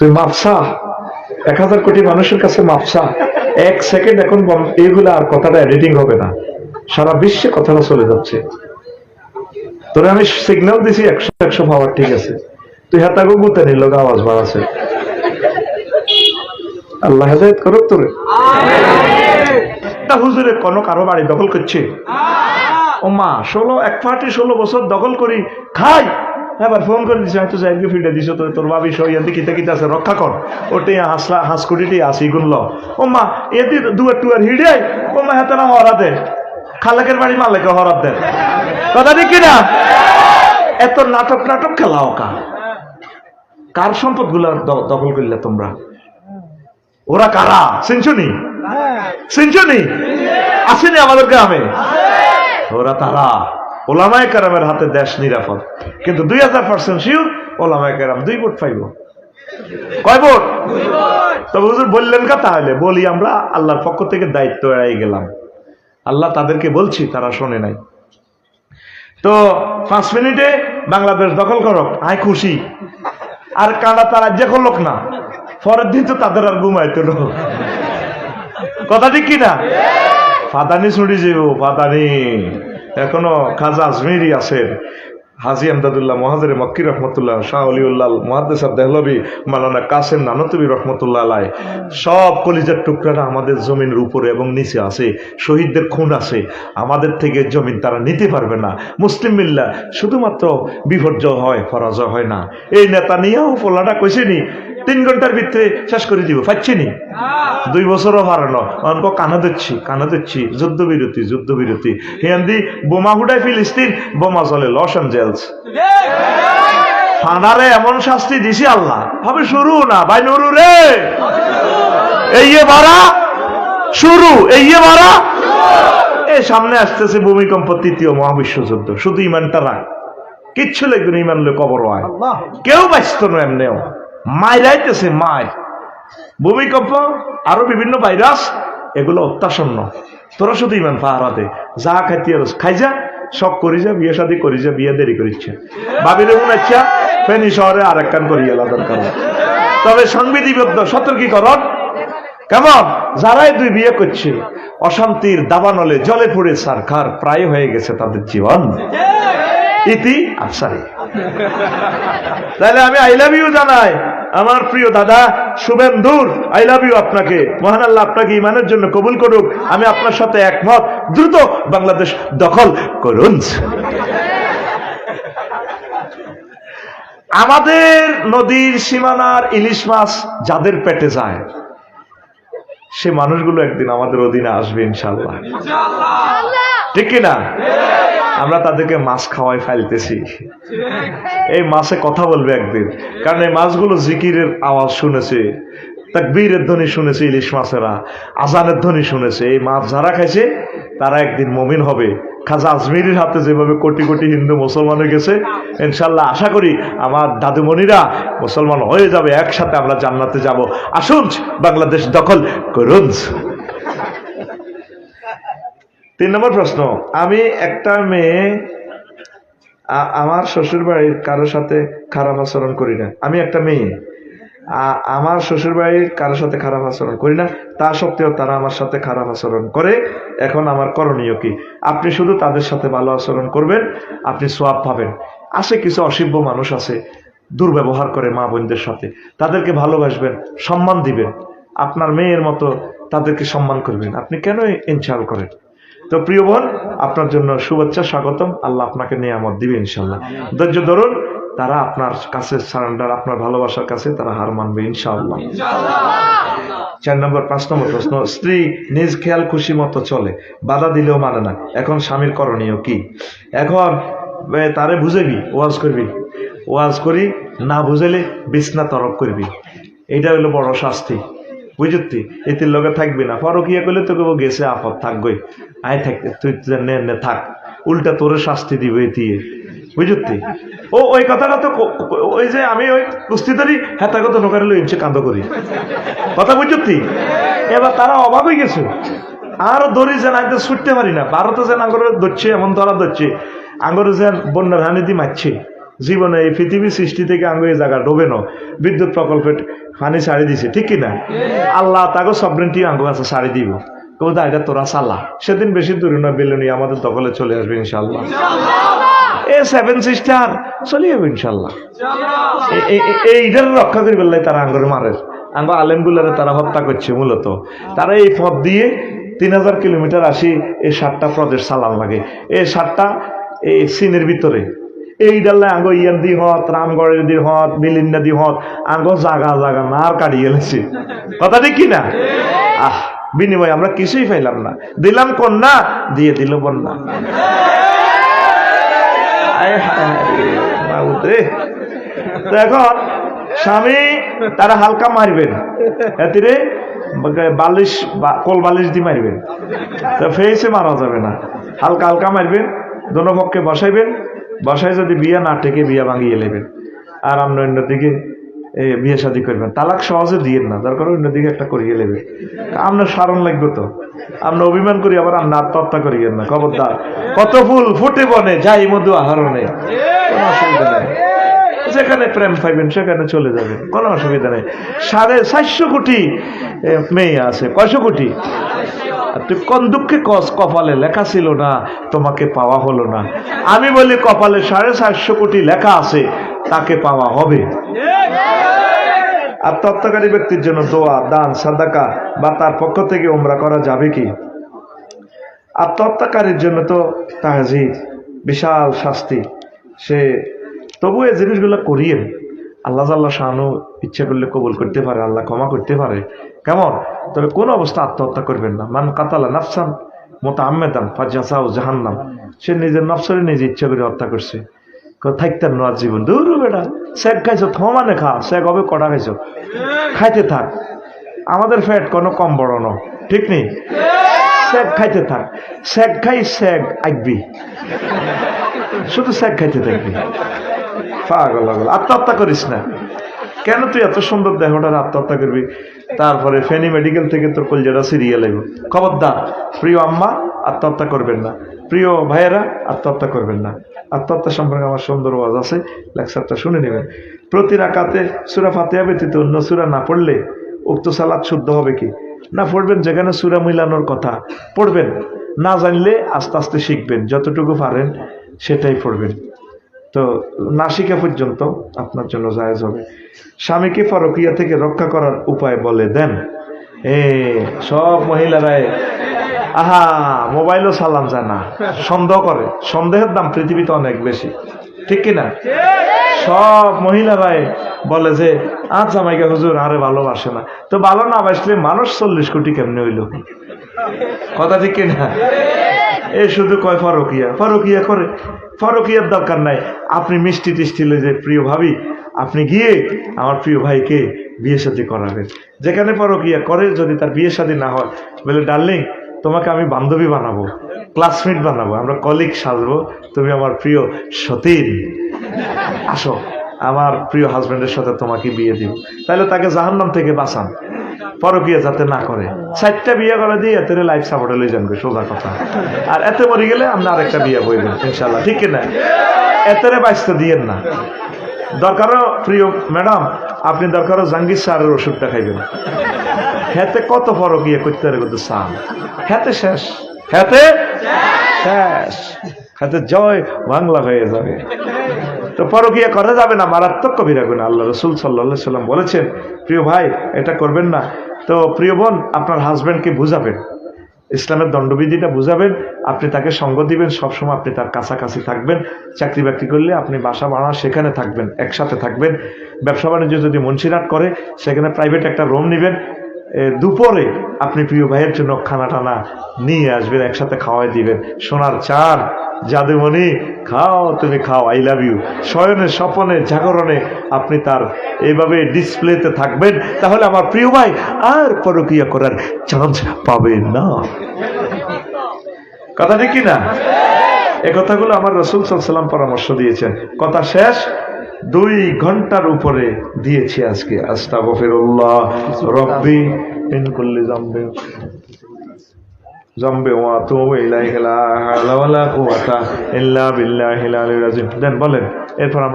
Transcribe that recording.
তুই মাপসা? এক হাজার কোটি মানুষের কাছে মাপসা। এক সেকেন্ড এখন বন্ধ- আর কথাটা এডিটিং হবে না। সারা বিশ্বে কথাটা চলে যাচ্ছে। তোরে আমি সিগন্যাল দিছি একশো একশো পাওয়ার ঠিক আছে। তুই হাতাগো গুতে নিল আওয়াজ বাড়াছে। আল্লাহ হেদায়ত করুক তোরে। হুজুরে কোন কারও বাড়ি দখল করছে। ও মা ষোলো এক পার্টি ষোলো বছর দখল করি খাই। এবার ফোন করে দিছে হয়তো যাইকে ফিটে দিছ তো তোর ভাবি সই এদি কিতে কিতে আছে রক্ষা কর। ওটে হাসলা হাঁসকুটিটি আসি গুনল। ও মা এদি দুয়ার টুয়ার হিড়ে ও মা হাতে না হরা দে খালেকের বাড়ি মালেকে হরাত দে কথা ঠিক কিনা? এত নাটক নাটক খেলা ওকা কার? সম্পদগুলা দখল করলে তোমরা? ওরা কারা? চিনছুনি চিনছুনি আসেনি আমাদের গ্রামে? ওরা তারা? ওলামায় কারামের হাতে দেশ নিরাপদ। কিন্তু দুই হাজার পার্সেন্ট শিওর ওলামায় কারাম দুই ভোট পাইব। কয় ভোট? তবে হুজুর বললেন কা তাহলে? বলি আমরা আল্লাহর পক্ষ থেকে দায়িত্ব এড়াই গেলাম। আল্লাহ তাদেরকে বলছি তারা শোনে নাই। তো পাঁচ মিনিটে বাংলাদেশ দখল করক আয় খুশি। আর কাঁড়া তার রাজ্যে করলক না। পরের দিন তো তাদের আর ঘুমাইতো কথা ঠিক কিনা? ফাদানি ছুটি যাব ফাদানি। এখনও খাজা আজমিরি আছেন। হাজি আমদাদুল্লাহ মহাজের মক্কি রহমতুল্লাহ, শাহ অলিউল্লাহ মহাদেস দেহলবি মালানা কাসেম নানতবি রহমতুল্লাহ আলাই সব কলিজার টুকরাটা আমাদের জমিনের উপরে এবং নিচে আছে, শহীদদের খুন আছে। আমাদের থেকে জমিন তারা নিতে পারবে না। মুসলিম মিল্লা, শুধুমাত্র বিপর্যয় হয়, পরাজয় হয় না। এই নেতা নিয়েও পোলাটা কইছেনি। তিন ঘণ্টার ভিতরে শেষ করে দিব। পাচ্ছিনি দুই বছরও হারানো অঙ্ক কানা দিচ্ছি কানা দিচ্ছি যুদ্ধবিরতি যুদ্ধবিরতি। হিয়ান্দি বোমা হুডায় ফিলিস্তিন বোমা চলে লস অ্যাঞ্জেলস। ফানারে এমন শাস্তি দিছি আল্লাহ। হবে শুরু না ভাই নুরু রে। এই বাড়া। শুরু এই বাড়া। এই সামনে আসতেছে ভূমিকম্প তৃতীয় মহাবিশ্ব যুদ্ধ। শুধু ইমানটা রাখ কিচ্ছু লাগবে না ইমান লোক কবর হয় কেউ বাঁচত না এমনিও। মাইরাইতেছে মায় ভূমিকম্প আরও বিভিন্ন ভাইরাস, এগুলো অত্যাসন্ন। তোরা শুধু ইমান পাহারা দে। যা খাইতে খাই যা, সব করি যা, বিয়ে শাদি করি যা, বিয়ে দেরি করিচ্ছে বাবিরে মনে আচ্ছা ফেনি শহরে আর একখান করি এলা দরকার। তবে সংবিধিবদ্ধ, সতর্কীকরণ। কেমন? যারাই দুই বিয়ে করছে, অশান্তির দাবানলে জলে পড়ে সারখার প্রায় হয়ে গেছে তাদের জীবন। ইতি আফসারি তাহলে আমি আই লাভ ইউ জানাই। আমার প্রিয় দাদা শুভেন্দুর আই লাভ ইউ আপনাকে। মহান আল্লাহ আপনাকে ইমানের জন্য কবুল করুক। আমি আপনার সাথে একমত। দ্রুত বাংলাদেশ দখল করুন। আমাদের নদীর সীমানার ইলিশ মাছ যাদের পেটে যায়, সে মানুষগুলো একদিন আমাদের অধীনে আসবে ইনশাল্লাহ। ঠিক কিনা? আমরা তাদেরকে মাছ খাওয়াই ফেলতেছি। এই মাছে কথা বলবে একদিন। কারণ এই মাছগুলো জিকিরের আওয়াজ শুনেছে, তাকবীরের ধ্বনি শুনেছে ইলিশ মাছেরা, আজানের ধ্বনি শুনেছে। এই মাছ যারা খাইছে, তারা একদিন মমিন হবে। খাজা আজমিরির হাতে যেভাবে কোটি কোটি হিন্দু মুসলমান হয়ে গেছে, ইনশাল্লাহ আশা করি আমার দাদুমণিরা মুসলমান হয়ে যাবে। একসাথে আমরা জান্নাতে যাব। আসুন বাংলাদেশ দখল করুন। তিন নম্বর প্রশ্ন। আমি একটা মেয়ে আমার শ্বশুর বাড়ির কারোর সাথে খারাপ আচরণ করি না। আমি একটা মেয়ে। আমার শ্বশুর বাড়ির কারোর সাথে খারাপ আচরণ করি না। তা সত্ত্বেও তারা আমার সাথে খারাপ আচরণ করে। এখন আমার করণীয় কি? আপনি শুধু তাদের সাথে ভালো আচরণ করবেন, আপনি সোয়াব পাবেন। আছে কিছু অসভ্য মানুষ আছে, দুর্ব্যবহার করে মা বোনদের সাথে। তাদেরকে ভালোবাসবেন, সম্মান দিবেন। আপনার মেয়ের মতো তাদেরকে সম্মান করবেন। আপনি কেন ইনশাল করেন? তো প্রিয় বোন আপনার জন্য শুভেচ্ছা স্বাগতম। আল্লাহ আপনাকে নিয়ামত দিবে ইনশাল্লাহ ধৈর্য ধরুন তারা আপনার কাছে সারেন্ডার আপনার ভালোবাসার কাছে তারা হার মানবে ইনশাআল্লাহ। চার নম্বর পাঁচ নম্বর প্রশ্ন স্ত্রী নিজ খেয়াল খুশি মতো চলে বাধা দিলেও মানে না। এখন স্বামীর করণীয় কি? এখন তারে বুঝেবি ওয়াজ করবি। ওয়াজ করি না বুঝেলে বিছনা তরক করবি। এইটা হলো বড় শাস্তি। বুঝতি এটির লগে থাকবি না। পরকিয়া করলে তোকে গেছে আপদ থাকবই। আয় থাক তুই নে নে থাক। উল্টা তোরে শাস্তি দিবে দিয়ে। বুঝতি ও ওই কথাটা তো ওই যে আমি ওই কুস্তি ধরি হ্যাঁ তো নোকারে লইছে কান্দ করি। কথা বুঝতি এবার তারা অভাব হয়ে গেছে। আরও দড়ি যেন একদম ছুটতে পারি না। ভারতে যেন আঙ্গরে ধরছে এমন ধরা ধরছে। আঙ্গরে যেন বন্যার হানি দি মারছে। জীবনে এই পৃথিবী সৃষ্টি থেকে আঙ্গ এই জায়গা ডোবে ন। বিদ্যুৎ প্রকল্পে পানি ছাড়ি দিছে। ঠিক কিনা আল্লাহ তাকে সবরেন্টি আঙ্গ আছে ছাড়ি দিব। কোথা এটা তোরা চালা। সেদিন বেশি দূরে নয় বেলুনি আমাদের দখলে চলে আসবে ইনশাল্লাহ এ সেভেন সিস্টার চলে যাবে ইনশাল্লাহ এইটার রক্ষা করি বললে তারা আঙ্গরে মারে। আঙ্গ আলেমগুলারে তারা হত্যা করছে মূলত। তারা এই পথ দিয়ে তিন হাজার কিলোমিটার আসি, এই সাতটা প্রদেশ চালান লাগে। এই সাতটা এই চীনের ভিতরে। এই ডালে আঙ্গ ইয়ান দি হত, রামগড়ের দি হত মিলিন্দা দি হত, আঙ্গ জাগা জাগা না আর কাটিয়ে গেলেছে। কথা ঠিক কি না আহ। বিনিময় আমরা কিছুই পাইলাম না। দিলাম কন্যা, দিয়ে দিল বন্যা। এখন স্বামী তারা হালকা মারবেন। এতিরে বালিশ কোল বালিশ দিয়ে মারবেন। তো ফেসে মারা যাবে না। হালকা হালকা মারবেন, দোনো পক্ষে বসাইবেন। বসাই যদি বিয়া না টেকে বিয়া ভাঙিয়ে নেবেন। আর আমরা অন্যদিকে বিয়ে শাদী করবেন। তালাক সহজে দিয়ে না, দরকার অন্যদিকে একটা করিয়ে নেবে। আপনার সারণ লাগবে তো। আমরা অভিমান করি, আবার আমরা আত্মহত্যা করিয়েন না। খবরদার, কত ফুল ফুটে বনে, যাই মধু আহরণে। কোনো অসুবিধা নেই। যেখানে প্রেম পাইবেন, সেখানে চলে যাবে কোনো অসুবিধা নেই। সাড়ে চারশো কোটি মেয়ে আছে। কয়শো কোটি? তুই কোন দুঃখে কস, কপালে লেখা ছিল না, তোমাকে পাওয়া হলো না। আমি বলি কপালে সাড়ে চারশো কোটি লেখা আছে। তাকে পাওয়া হবে। আর আত্মহত্যাকারী ব্যক্তির জন্য দোয়া দান সাদাকা বা তার পক্ষ থেকে উমরা করা যাবে কি? আত্মহত্যাকারীর জন্য তো তাহাজিদ বিশাল শাস্তি। সে তবু এই জিনিসগুলো করিয়েন আল্লাহ আল্লাহ শাহানু ইচ্ছা করলে কবুল করতে পারে আল্লাহ ক্ষমা করতে পারে। কেমন? তবে কোন অবস্থা আত্মহত্যা করবেন না। মান কাতালা নাফসান মোতা আহমেদান ফাজাসাউ জাহান্নাম। সে নিজের নফসরে নিজে ইচ্ছা করে হত্যা করছে। কেউ থাকতেন না জীবন। দূর বেটা। শেখ খাইছো, থমানে খা। শেখ হবে, কটা খাইছো? খাইতে থাক। আমাদের ফ্যাট কোনো কম বড় ন ঠিক নেই শেখ খাইতে থাক। শেখ খাই শেখ আঁকবি। শুধু শেখ খাইতে থাকবি। পাগল পাগল। আত্মহত্যা করিস না। কেন তুই এত সুন্দর দেহটার আত্মহত্যা করবি? তারপরে ফেনী মেডিকেল থেকে তোর কলজাটা সিরিয়ে লাগবে। খবরদার, প্রিয় আম্মা আত্মহত্যা করবেন না। প্রিয় ভাইয়েরা, আত্মহত্যা করবেন না। আত্মহত্যা সম্পর্কে আমার সুন্দর ওয়াজ আছে, লেকচারটা শুনে নেবেন। প্রতি রাকাতে সুরা ফাতেহা ব্যতীত অন্য সুরা না পড়লে উক্ত সালাদ শুদ্ধ হবে কি? না পড়বেন যেখানে সুরা মিলানোর কথা। পড়বেন। না জানলে আস্তে আস্তে শিখবেন। যতটুকু পারেন সেটাই পড়বেন। তো না শিখা পর্যন্ত আপনার জন্য জায়েজ হবে। স্বামীকে ফরকিয়া থেকে রক্ষা করার উপায় বলে দেন। এ, সব মহিলারাই আহা, মোবাইলও সালাম যায় না। সন্দেহ করে। সন্দেহের দাম পৃথিবীতে অনেক বেশি। ঠিক কিনা? সব মহিলারাই বলে যে আজ জামাইকে হুজুর, আরে ভালোবাসে না। তো ভালো না বাসলে মানুষ চল্লিশ কোটি কেমনে হইল? কথা ঠিক কিনা? এ শুধু কয় ফরকিয়া। ফরকিয়া করে। ফরকিয়ার দরকার নাই। আপনি মিষ্টি টিষ্টিলে যে প্রিয় ভাবি, আপনি গিয়ে আমার প্রিয় ভাইকে বিয়ে শাদী করাবেন। যেখানে ফরকিয়া করে, যদি তার বিয়ে শাদী না হয়, বলে, ডার্লিং তোমাকে আমি বান্ধবী বানাবো ক্লাসমেট বানাবো, আমরা কলিগ সাজবো। তুমি আমার প্রিয় সতীন। আসো, আমার প্রিয় হাজবেন্ডের সাথে তোমাকে বিয়ে দিব। তাহলে তাকে জাহান্নাম থেকে বাঁচান, পরকিয়া যাতে না করে। চারটা বিয়ে করে দিয়ে এতে লাইফ সাপোর্টে লই যান সোজা কথা। আর এতে মরে গেলে আমরা আরেকটা বিয়ে বইবেন ইনশাল্লাহ ঠিক না এতেরে বাঁচতে দিয়েন না। দরকারও প্রিয় ম্যাডাম আপনি দরকারও জাঙ্গির সারের ওষুধটা খাইবেন। হেতে কত ফরকিয়া করতে পারে কিন্তু সান হেতে শেষ। হেতে? শেষ। হাতে জয় বাংলা হয়ে যাবে। তো পরকিয়া করা যাবে না মারাত্মক কবিরা গুণা। আল্লাহ রসুল সাল্লা সাল্লাম বলেছেন প্রিয় ভাই এটা করবেন না। তো প্রিয় বোন আপনার হাজব্যান্ডকে বুঝাবেন। ইসলামের দণ্ডবিধিটা বুঝাবেন, আপনি তাকে সঙ্গ দিবেন, সবসময় আপনি তার কাছাকাছি থাকবেন। চাকরি বাকরি করলে আপনি বাসা ভাড়া সেখানে থাকবেন, একসাথে থাকবেন। ব্যবসা বাণিজ্য যদি মুন্সিরাট করে, সেখানে প্রাইভেট একটা রুম নেবেন দুপুরে আপনি প্রিয় ভাইয়ের জন্য খানা টানা নিয়ে আসবেন, একসাথে খাওয়াই দিবেন। সোনার চার জাদুমণি, খাও, তুমি খাও আই লাভ ইউ শয়নে, স্বপনে, জাগরণে আপনি তার এইভাবে ডিসপ্লেতে থাকবেন, তাহলে আমার প্রিয় ভাই আর পরকিয়া করার চান্স পাবে না। কথা ঠিক না এ কথাগুলো আমার রসুল সাল্লাম পরামর্শ দিয়েছেন। কথা শেষ দুই ঘণ্টার উপরে দিয়েছি আজকে। আস্তা বফিরুল্লাহ রব্বি পেন করলে জামবে জম্বে ওয়া তো ইলাইহি লা হাওলা ওয়ালা কুওয়াতা ইল্লা বিল্লাহিল আলিয়্যিল আযীম। দেন বলেন, এরপর